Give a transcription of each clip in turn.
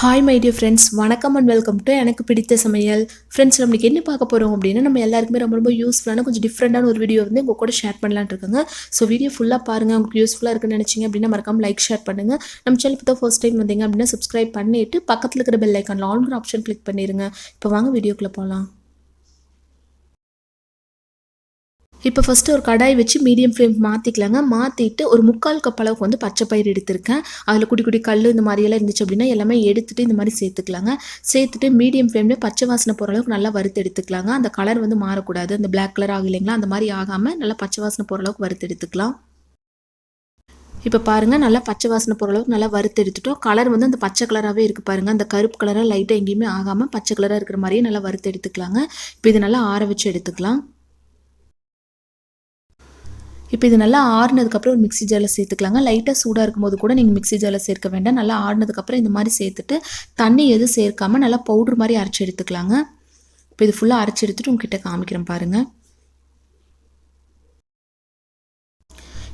Hi my dear friends வணக்கம் and welcome to எனக்கு பிடித்த சமையல். ஃப்ரெண்ட்ஸ் நம்மளுக்கு என்ன பார்க்க போகிறோம் அப்படின்னா நம்ம எல்லாருக்குமே ரொம்ப ரொம்ப யூஸ்ஃபுல்லான கொஞ்சம் டிஃப்ரெண்டான ஒரு வீடியோ வந்து உங்கள் கூட ஷேர் பண்ணலான்னு இருக்காங்க. ஸோ வீடியோ ஃபுல்லாக பாருங்கள் உங்களுக்கு யூஸ்ஃபுல்லாக இருக்குன்னு நினச்சிங்க அப்படின்னா மறக்காம லைக் ஷேர் பண்ணுங்கள் நம்ம சேனல் இப்போ தான் ஃபர்ஸ்ட் டைம் வந்தீங்க அப்படின்னா சப்ஸ்கிரைப் பண்ணிட்டு பக்கத்தில் இருக்கிற பெல் ஐக்கான் ஆல்ங்கிற ஆப்ஷன் கிளிக் பண்ணிடுங்க இப்போ வாங்க வீடியோக்குள்ளே போகலாம் இப்போ ஃபஸ்ட்டு ஒரு கடாய் வச்சு மீடியம் ஃப்ளேம் மாற்றிக்கலாங்க மாற்றிட்டு ஒரு முக்கால் கப் அளவுக்கு வந்து பச்சை பயிர் எடுத்திருக்கேன். அதில் குடி குடி கல் இந்த மாதிரியெல்லாம் இருந்துச்சு அப்படின்னா எல்லாமே எடுத்துகிட்டு இந்த மாதிரி சேர்த்துக்கலாங்க. சேர்த்துட்டு மீடியம் ஃப்ளேமில் பச்சை வாசனை போகிற அளவுக்கு நல்லா வறுத்து எடுத்துக்கலாங்க. அந்த கலர் வந்து மாறக்கூடாது. அந்த பிளாக் கலர் ஆகும் இல்லைங்களா அந்த மாதிரி ஆகாமல் நல்லா பச்சை வாசனை போகிற அளவுக்கு வறுத்து எடுத்துக்கலாம். இப்போ பாருங்கள் நல்லா பச்சை வாசனை போகிற அளவுக்கு நல்லா வறுத்து எடுத்துட்டோம். கலர் வந்து அந்த பச்சை கலராகவே இருக்குது பாருங்கள் அந்த கருப்பு கலராக லைட்டாக எங்கேயுமே ஆகாமல் பச்சை கலராக இருக்கிற மாதிரியே நல்லா வறுத்து எடுத்துக்கலாங்க. இப்போ இது நல்லா ஆற வச்சு எடுத்துக்கலாம். இப்போ இது நல்லா ஆறுனதுக்கப்புறம் ஒரு மிக்ஸி ஜாரில் சேர்த்துக்கலாங்க. லைட்டாக சூடாக இருக்கும்போது கூட நீங்கள் மிக்ஸி ஜாரில் சேர்க்க வேண்டாம். நல்லா ஆறுனதுக்கப்புறம் இந்த மாதிரி சேர்த்துட்டு தண்ணி எதுவும் சேர்க்காமல் நல்லா பவுட்ரு மாதிரி அரைச்சி எடுத்துக்கலாங்க. இப்போ இது ஃபுல்லாக அரைச்சி எடுத்துட்டு உங்ககிட்ட காமிக்கிறேன் பாருங்கள்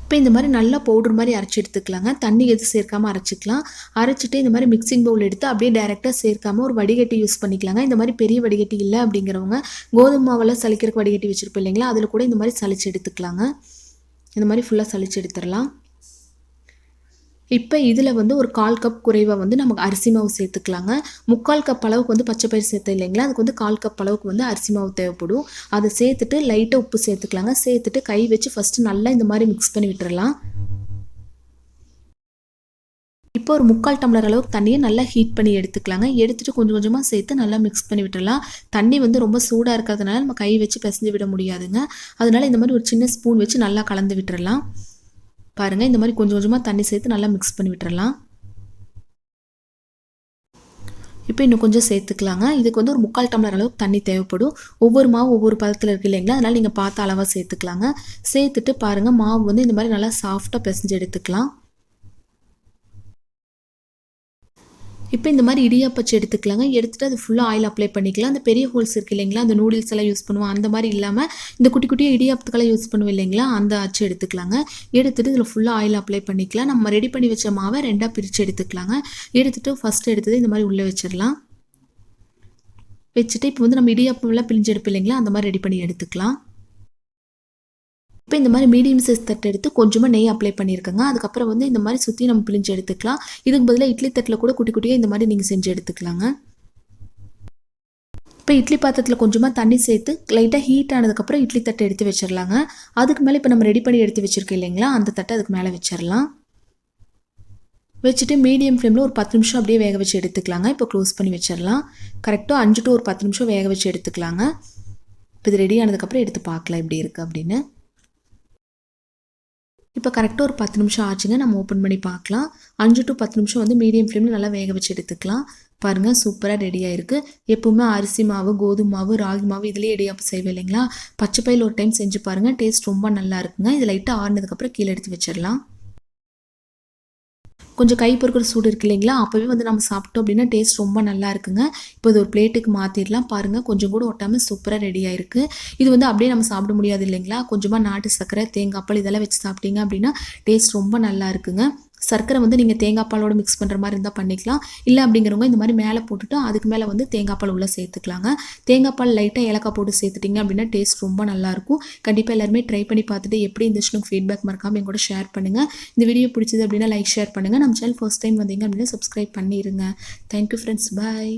இப்போ இந்த மாதிரி நல்லா பவுடர் மாதிரி அரைச்சி எடுத்துக்கலாங்க. தண்ணி எதுவும் சேர்க்காமல் அரைச்சிக்கலாம். அரைச்சிட்டு இந்த மாதிரி மிக்சிங் பவுல் எடுத்து அப்படியே டேரெக்டாக சேர்க்காம ஒரு வடிகட்டி யூஸ் பண்ணிக்கலாங்க. இந்த மாதிரி பெரிய வடிகட்டி இல்லை அப்படிங்கிறவங்க கோதுமை மாவெல்லாம் சலிக்கிறக்கு வடிகட்டி வச்சுருப்போம் இல்லைங்களா? அதில் கூட இந்த மாதிரி சளிச்சு எடுத்துக்கலாங்க. இந்த மாதிரி ஃபுல்லாக சளிச்சு எடுத்துடலாம். இப்போ இதில் வந்து ஒரு கால் கப் குறைவாக வந்து நமக்கு அரிசி மாவு சேர்த்துக்கலாங்க. முக்கால் கப் அளவுக்கு வந்து பச்சை பயிர் சேர்த்து இல்லைங்களா? அதுக்கு வந்து கால் கப் அளவுக்கு வந்து அரிசி மாவு தேவைப்படும். அதை சேர்த்துட்டு லைட்டாக உப்பு சேர்த்துக்கலாங்க. சேர்த்துட்டு கை வச்சு ஃபஸ்ட்டு நல்லா இந்த மாதிரி மிக்ஸ் பண்ணி விட்டுறலாம். இப்போ ஒரு முக்கால் டம்ளர் அளவுக்கு தண்ணியை நல்லா ஹீட் பண்ணி எடுத்துக்கலாங்க. எடுத்துகிட்டு கொஞ்சம் கொஞ்சமாக சேர்த்து நல்லா மிக்ஸ் பண்ணி விட்டுடலாம் தண்ணி வந்து ரொம்ப சூடாக இருக்கிறதுனால நம்ம கை வச்சு பிசைஞ்சு விட முடியாதுங்க. அதனால இந்த மாதிரி ஒரு சின்ன ஸ்பூன் வச்சு நல்லா கலந்து விட்டுறலாம். பாருங்கள் இந்த மாதிரி கொஞ்சம் கொஞ்சமாக தண்ணி சேர்த்து நல்லா மிக்ஸ் பண்ணி விட்டுறலாம். இப்போ இன்னும் கொஞ்சம் சேர்த்துக்கலாங்க. இதுக்கு வந்து ஒரு முக்கால் டம்ளர் அளவுக்கு தண்ணி தேவைப்படும். ஒவ்வொரு மாவு ஒவ்வொரு பதத்தில் இருக்குது இல்லைங்களா? அதனால் நீங்கள் பார்த்த அளவாக சேர்த்துக்கலாங்க. சேர்த்துட்டு பாருங்கள் மாவு வந்து இந்த மாதிரி நல்லா சாஃப்டாக பிசைஞ்சு எடுத்துக்கலாம். இப்போ இந்த மாதிரி இடியாப்பச்சு எடுத்துக்கலாங்க. எடுத்துகிட்டு அது ஃபுல்லாக ஆயில் அப்ளை பண்ணிக்கலாம். அந்த பெரிய ஹோல்ஸ் இருக்குது இல்லைங்களா? அந்த நூடுல்ஸ் எல்லாம் யூஸ் பண்ணுவோம். அந்த மாதிரி இல்லாமல் இந்த குட்டி குட்டியாக இடியாப்பத்துக்கெல்லாம் யூஸ் பண்ணுவோம் இல்லைங்களா? அந்த அச்சு எடுத்துக்கலாங்க. எடுத்துகிட்டு இதில் ஃபுல்லாக ஆயில் அப்ளை பண்ணிக்கலாம். நம்ம ரெடி பண்ணி வச்ச மாவை ரெண்டாக பிரித்து எடுத்துக்கலாங்க. எடுத்துகிட்டு ஃபஸ்ட்டு எடுத்தது இந்த மாதிரி உள்ளே வச்சிடலாம். வச்சுட்டு இப்போ வந்து நம்ம இடியாப்பம்லாம் பிழிஞ்சு எடுப்போம் இல்லைங்களா? அந்த மாதிரி ரெடி பண்ணி எடுத்துக்கலாம். இப்போ இந்த மாதிரி மீடியம் சைஸ் தட்டு எடுத்து கொஞ்சமாக நெய் அப்ளை பண்ணியிருக்கேங்க அதுக்கப்புறம் வந்து இந்த மாதிரி சுற்றி நம்ம பிழிஞ்சு எடுத்துக்கலாம். இதுக்கு பதிலாக இட்லி தட்டில் கூட குட்டி குட்டியாக இந்த மாதிரி நீங்கள் செஞ்சு எடுத்துக்கலாங்க. இப்போ இட்லி பாத்திரத்தில் கொஞ்சமாக தண்ணி சேர்த்து லைட்டாக ஹீட் ஆனதுக்கப்புறம் இட்லி தட்டை எடுத்து வச்சிடலாங்க அதுக்கு மேலே இப்போ நம்ம ரெடி பண்ணி எடுத்து வச்சுருக்கோம் இல்லைங்களா? அந்த தட்டை அதுக்கு மேலே வச்சிடலாம் வச்சுட்டு மீடியம் ஃப்ளேமில் ஒரு பத்து நிமிஷம் அப்படியே வேக வச்சு எடுத்துக்கலாங்க. இப்போ க்ளோஸ் பண்ணி வச்சிடலாம் கரெக்டாக அஞ்சு டு ஒரு பத்து நிமிஷம் வேக வச்சு எடுத்துக்கலாங்க. இப்போ இது ரெடி ஆனதுக்கப்புறம் எடுத்து பார்க்கலாம் எப்படி இருக்குது அப்படின்னு. இப்போ கரெக்டாக ஒரு பத்து நிமிஷம் ஆச்சுங்க நம்ம ஓப்பன் பண்ணி பார்க்கலாம். அஞ்சு டு பத்து நிமிஷம் வந்து மீடியம் ஃப்ளேமில் நல்லா வேக வச்சு எடுத்துக்கலாம். பாருங்கள் சூப்பராக ரெடி ஆயிருக்கு. எப்போவுமே அரிசி மாவு கோதுமை மாவு ராகி மாவு இதுலேயே இடியாப்பு செய்வேன் இல்லைங்களா? பச்சை பயில் ஒரு டைம் செஞ்சு பாருங்கள் டேஸ்ட் ரொம்ப நல்லா இருக்குங்க. இது லைட்டாக ஆறுனதுக்கப்புறம் கீழே எடுத்து வச்சிடலாம். கொஞ்சம் கை பொறுக்கிற சூடு இருக்கு இல்லைங்களா? அப்போவே வந்து நம்ம சாப்பிட்டோம் அப்படின்னா டேஸ்ட் ரொம்ப நல்லா இருக்குங்க. இப்போ இது ஒரு பிளேட்டுக்கு மாற்றிடலாம் பாருங்கள் கொஞ்சம் கூட ஒட்டாமல் சூப்பராக ரெடி ஆயிருக்கு. இது வந்து அப்படியே நம்ம சாப்பிட முடியாது இல்லைங்களா? கொஞ்சமாக நாட்டு சர்க்கரை தேங்காய் பால் இதெல்லாம் வச்சு சாப்பிட்டீங்க அப்படின்னா டேஸ்ட் ரொம்ப நல்லா இருக்குங்க. சர்க்கரை வந்து நீங்கள் தேங்காய் பாலோட மிக்ஸ் பண்ணுற மாதிரி இருந்தால் பண்ணிக்கலாம். இல்லை அப்படிங்கிறவங்க இந்த மாதிரி மேலே போட்டுட்டு அதுக்கு மேலே வந்து தேங்காய் பால் உள்ளே சேர்த்துக்கலாங்க. தேங்காய் பால் லைட்டாக ஏலக்காய் போட்டு சேர்த்துட்டிங்க அப்படின்னா டேஸ்ட் ரொம்ப நல்லாயிருக்கும் கண்டிப்பாக எல்லாருமே ட்ரை பண்ணி பார்த்துட்டு எப்படி இருந்துச்சுன்னு ஃபீட்பேக் மறக்காமல் எங்கூட ஷேர் பண்ணுங்கள் இந்த வீடியோ பிடிச்சது அப்படின்னா லைக் ஷேர் பண்ணுங்கள் நம்ம சேனல் ஃபர்ஸ்ட் டைம் வந்தீங்க அப்படின்னா சப்ஸ்கிரைப் பண்ணிடுங்க தேங்க்யூ ஃப்ரெண்ட்ஸ் பாய்